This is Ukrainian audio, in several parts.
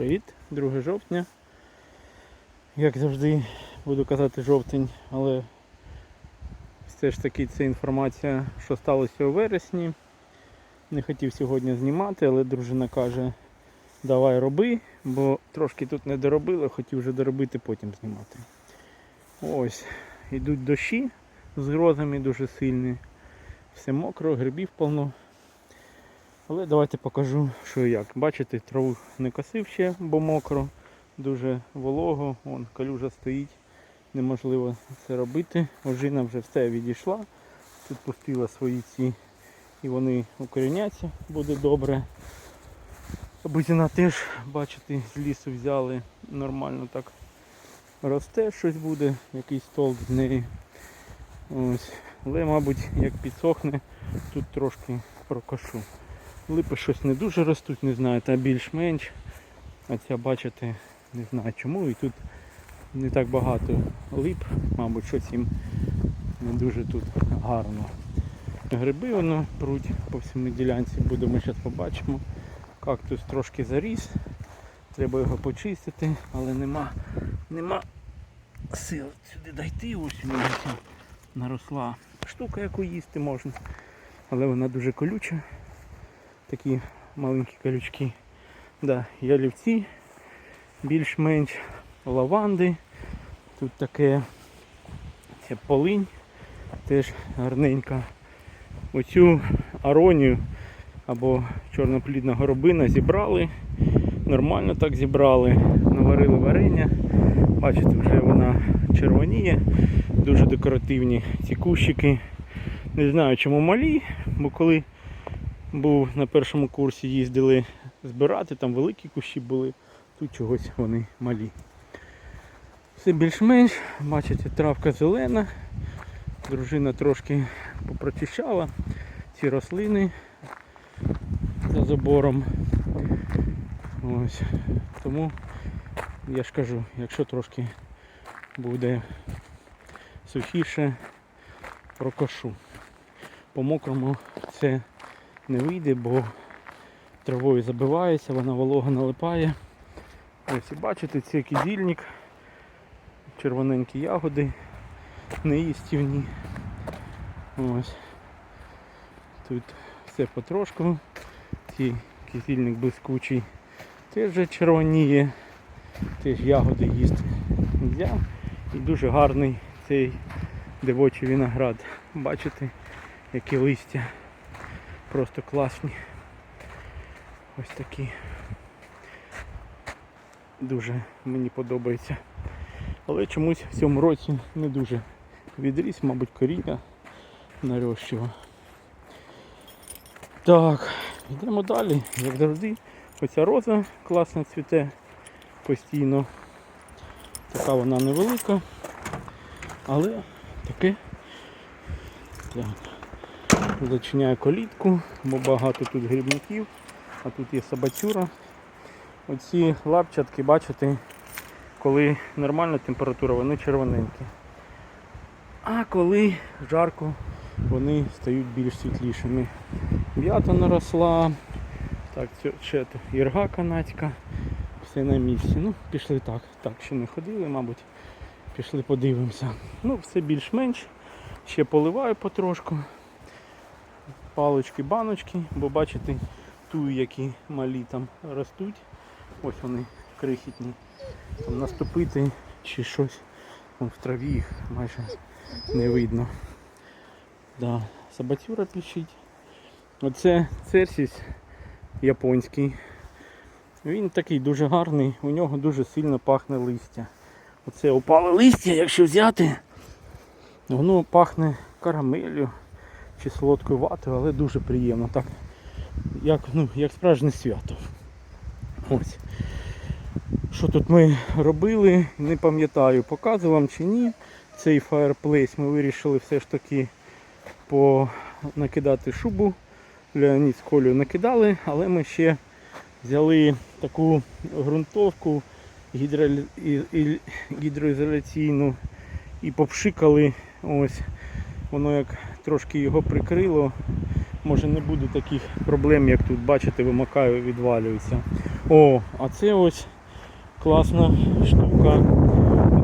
Привіт, 2 жовтня. Як завжди буду казати жовтень, але все ж таки це інформація, що сталося у вересні. Не хотів сьогодні знімати, але дружина каже, давай роби, бо трошки тут не доробили, хотів вже доробити, потім знімати. Ось, йдуть дощі з грозами дуже сильні. Все мокро, грибів повно. Але давайте покажу, що і як. Бачите, траву не косив ще, бо мокро, дуже волого, вон калюжа стоїть, неможливо це робити. Ожина вже все відійшла. Тут пустила свої ці і вони укоріняться, буде добре. Бузина теж, бачите, з лісу взяли, нормально так росте, щось буде, якийсь толк з неї. Ось. Але, мабуть, як підсохне, тут трошки прокошу. Липи щось не дуже ростуть, не знаю, та більш-менш. А ця бачите, не знаю чому. І тут не так багато лип, мабуть, щось їм не дуже тут гарно. Гриби воно пруть по всьому ділянці, будемо зараз побачимо. Кактус трошки заріс, треба його почистити, але нема, нема сил сюди дойти. Ось у мене наросла штука, яку їсти можна. Але вона дуже колюча такі маленькі колючки. Да, ялівці більш-менш лаванди. Тут таке це полинь, теж гарненька. Оцю аронію або чорноплідна горобина зібрали. Нормально так зібрали, наварили варення. Бачите, вже вона червоніє, дуже декоративні ці кущики. Не знаю чому малі, бо коли був на першому курсі, їздили збирати, там великі кущі були, тут чогось вони малі. Все більш-менш, бачите, травка зелена, дружина трошки попрочищала ці рослини за забором. Ось. Тому я ж кажу, якщо трошки буде сухіше, прокошу. По мокрому це не вийде, бо травою забивається, вона волога налипає. Ось і бачите, це кизільник, червоненькі ягоди, неїстівні. Ось. Тут все потрошку. Цей кизільник блискучий теж вже червоніє, теж ягоди їсти не можна. І дуже гарний цей дивочий виноград. Бачите, які листя просто класні. Ось такі. Дуже мені подобається. Але чомусь в цьому році не дуже відріс, мабуть, коріння нарощував. Так, йдемо далі, як завжди. Оця роза класно цвіте постійно. Така вона невелика, але таке. Так. Зачиняю колітку, бо багато тут грибників, а тут є собацюра. Оці лапчатки, бачите, коли нормальна температура, вони червоненькі. А коли жарко, вони стають більш світлішими. М'ята наросла, так, ще ірга канадська, все на місці. Ну, пішли так. Так, ще не ходили, мабуть. Пішли подивимося. Ну, все більш-менш. Ще поливаю потрошку палочки, баночки, бо бачите, туї, які малі там ростуть. Ось вони крихітні. Там наступити чи щось. Вон в траві їх майже не видно. Да, Сабатюра тлічить. Оце церсіс японський. Він такий дуже гарний, у нього дуже сильно пахне листя. Оце опале листя, якщо взяти, воно пахне карамелью чи солодкою ватою, але дуже приємно. Так, як, ну, як справжнє свято. Ось. Що тут ми робили, не пам'ятаю, показував чи ні. Цей фаєрплейс ми вирішили все ж таки накидати шубу. Леонід з Колею накидали, але ми ще взяли таку ґрунтовку гідроізоляційну і попшикали. Ось воно як трошки його прикрило. Може не буде таких проблем, як тут, бачите, вимикаю, відвалюється. О, а це ось класна штука.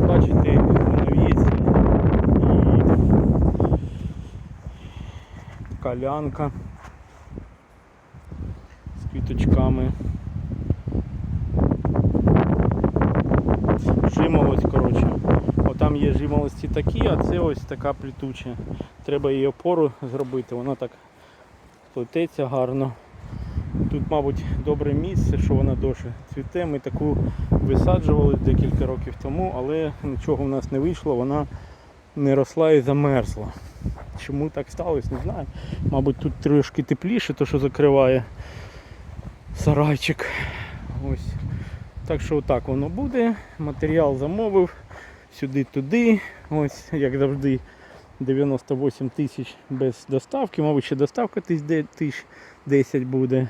Бачите, вона в'ється. І така лянка з квіточками. Жимолость, Отам є жимолості такі, а це ось така плітуча. Треба її опору зробити, вона так плететься гарно. Тут, мабуть, добре місце, що вона довше цвіте. Ми таку висаджували декілька років тому, але нічого в нас не вийшло, вона не росла і замерзла. Чому так сталося, не знаю. Мабуть, тут трошки тепліше, то що закриває сарайчик. Ось. Так що отак воно буде. Матеріал замовив сюди-туди. Ось, як завжди, 98 тисяч без доставки. Мабуть, ще доставка тисяч 10 буде.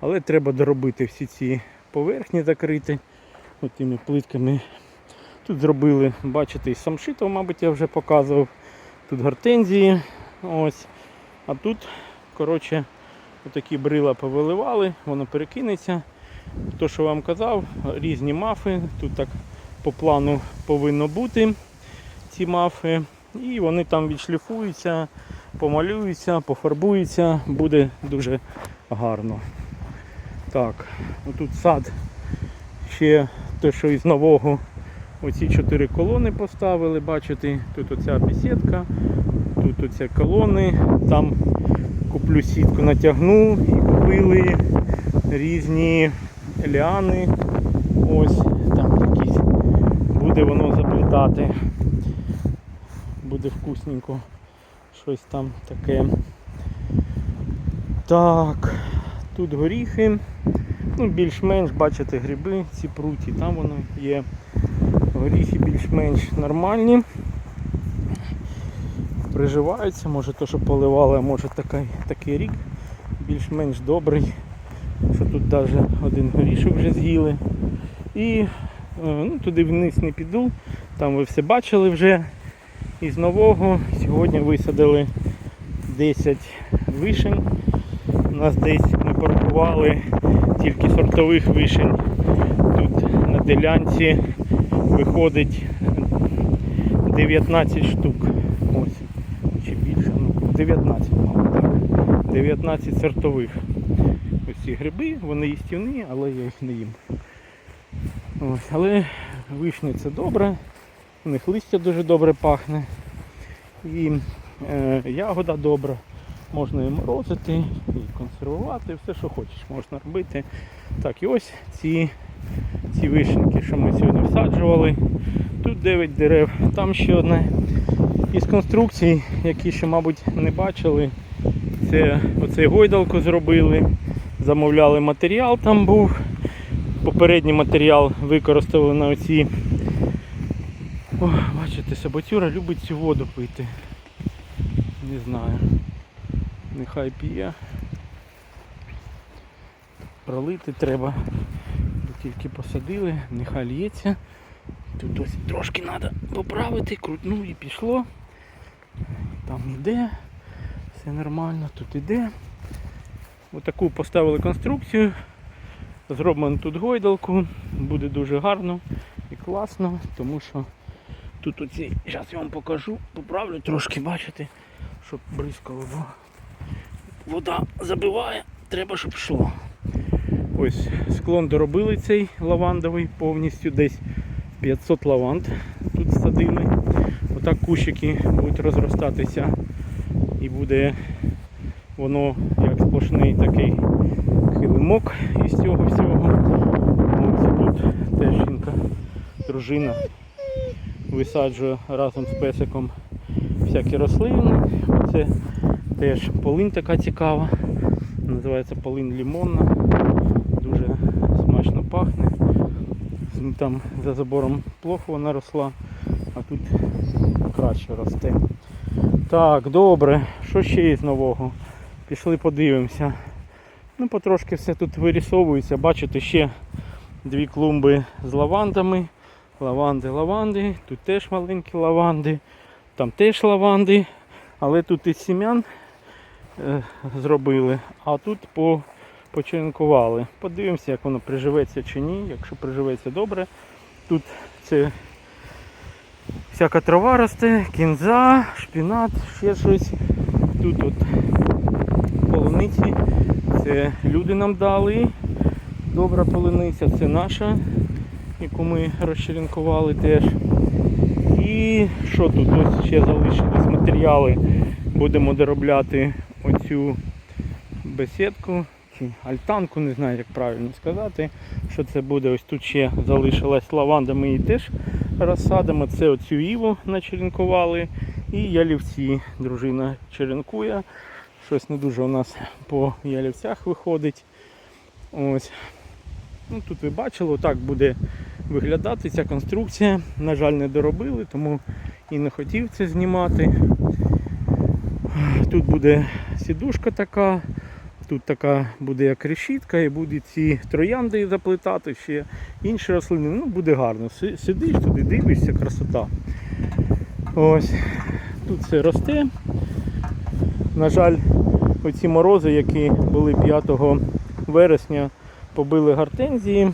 Але треба доробити всі ці поверхні закрити. От тими плитками. Тут зробили, бачите, і самшитов, мабуть, я вже показував. Тут гортензії. Ось. А тут, коротше, отакі брила повиливали, воно перекинеться. То, що вам казав, різні мафи. Тут так по плану повинно бути ці мафи. І вони там відшліфуються, помалюються, пофарбуються, буде дуже гарно. Так, тут сад ще те, що із нового оці чотири колони поставили, бачите, тут оця бесідка, тут оці колони, там куплю сітку натягну і купили різні ліани. Ось буде воно заплітати. Буде вкусненько. Щось там таке. Так, тут горіхи. Ну, більш-менш, бачите, гриби, ці пруті, там воно є. Горіхи більш-менш нормальні. Приживаються, може то, що поливали, а може такий, такий рік більш-менш добрий. Що тут навіть один горішок вже з'їли. І ну, туди вниз не піду, там ви все бачили вже. Із нового сьогодні висадили 10 вишень. У нас десь ми порахували тільки сортових вишень. Тут на ділянці виходить 19 штук. Ось. Чи більше, ну 19, мабуть, так. 19 сортових. Ось ці гриби, вони їстівні, але я їх не їм. Ось. Але вишні це добре, у них листя дуже добре пахне. І е, ягода добра. Можна і морозити, і консервувати, все, що хочеш, можна робити. Так, і ось ці, ці вишеньки, що ми сьогодні всаджували. Тут 9 дерев, там ще одне. Із конструкцій, які ще, мабуть, не бачили, це оцей гойдалку зробили, замовляли матеріал там був. Попередній матеріал використали на оці. О, бачите, собацюра любить цю воду пити. Не знаю. Нехай п'є. Пролити треба. Тільки посадили, нехай лється. Тут ось трошки треба поправити, крутнув і пішло. Там йде, все нормально, тут іде. Отаку поставили конструкцію. Зробимо тут гойдалку, буде дуже гарно і класно, тому що тут оці, зараз я вам покажу, поправлю трошки, бачите, щоб бризкало, бо вода забиває, треба, щоб йшло. Ось склон доробили цей лавандовий повністю десь 500 лаванд тут садили. Отак кущики будуть розростатися і буде воно як сплошний такий килимок із цього всього. Ось тут теж жінка, дружина висаджує разом з песиком всякі рослини. Це теж полинь така цікава. Називається полинь лімонна. Дуже смачно пахне. Там за забором плохо вона росла, а тут краще росте. Так, добре. Що ще є з нового? Пішли подивимося. Ну, потрошки все тут вирісовується. Бачите, ще дві клумби з лавандами. Лаванди, лаванди. Тут теж маленькі лаванди. Там теж лаванди. Але тут із сім'ян е, зробили. А тут по почеренкували. Подивимося, як воно приживеться чи ні. Якщо приживеться добре, тут це всяка трава росте, кінза, шпінат, ще щось. Тут от полуниці. Це люди нам дали. Добра полуниця, це наша, яку ми розчеренкували теж. І що тут? Ось ще залишились матеріали. Будемо доробляти оцю бесідку чи альтанку, не знаю як правильно сказати. Що це буде? Ось тут ще залишилась лаванда, ми її теж розсадимо. Це оцю іву начеренкували. І ялівці. Дружина черенкує. Щось не дуже у нас по ялівцях виходить. Ось. Ну, тут ви бачили, так буде виглядати ця конструкція. На жаль, не доробили, тому і не хотів це знімати. Тут буде сідушка така, тут така буде як решітка, і будуть ці троянди заплетати, ще інші рослини. Ну, буде гарно. Сидиш туди, дивишся, красота. Ось. Тут все росте. На жаль, оці морози, які були 5 вересня, побили гортензії.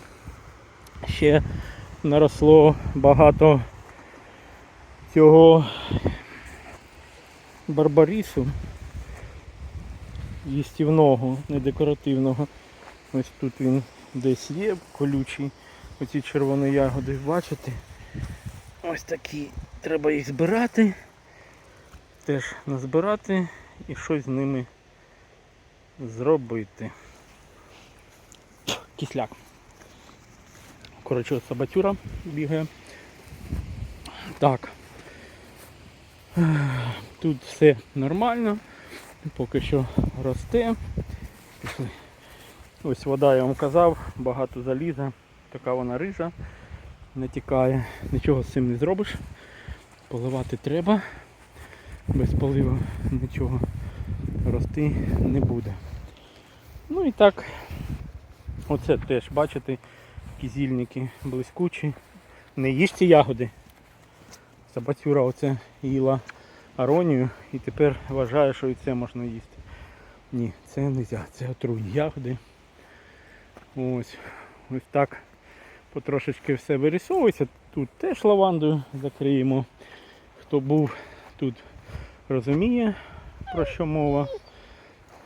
Ще наросло багато цього барбарісу їстівного, не декоративного. Ось тут він десь є, колючий. Оці червоні ягоди, бачите? Ось такі. Треба їх збирати. Теж назбирати і щось з ними зробити. Кисляк. Коротше, от собатюра бігає. Так. Тут все нормально, поки що росте. Ось вода, я вам казав, багато заліза, така вона рижа, не тікає, нічого з цим не зробиш. Поливати треба, без поливу нічого рости не буде. Ну і так, оце теж, бачите, кізільники блискучі. Не їжте ягоди. Собацюра оце їла аронію і тепер вважає, що і це можна їсти. Ні, це не можна, це отруйні ягоди. Ось, ось так потрошечки все вирисовується. Тут теж лавандою закриємо. Хто був тут розуміє, про що мова.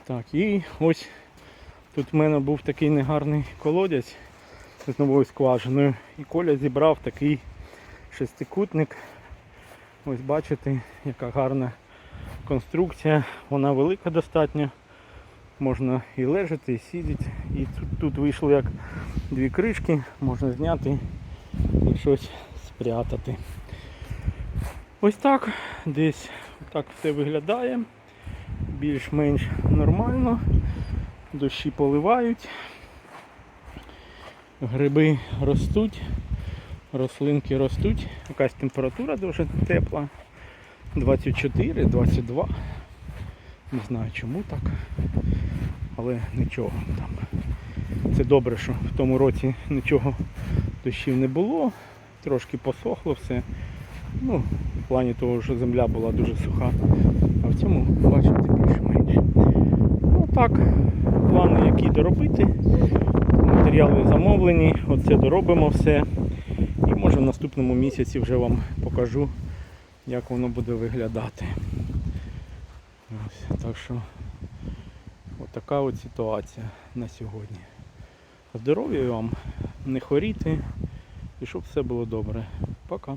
Так, і ось тут в мене був такий негарний колодязь з новою скважиною. І Коля зібрав такий шестикутник. Ось бачите, яка гарна конструкція. Вона велика достатньо. Можна і лежати, і сидіти. І тут, тут вийшло як дві кришки, можна зняти і щось спрятати. Ось так, десь так все виглядає. Більш-менш нормально. Дощі поливають. Гриби ростуть, рослинки ростуть. Якась температура дуже тепла. 24, 22. Не знаю чому так. Але нічого там. Це добре, що в тому році нічого дощів не було. Трошки посохло все. Ну, в плані того, що земля була дуже суха. А в цьому, бачите, більш-менш. Ну так, плани які доробити. Матеріали замовлені, оце доробимо все. І може в наступному місяці вже вам покажу, як воно буде виглядати. Ось, так що отака от ситуація на сьогодні. Здоров'я вам, не хворіти і щоб все було добре. Пока.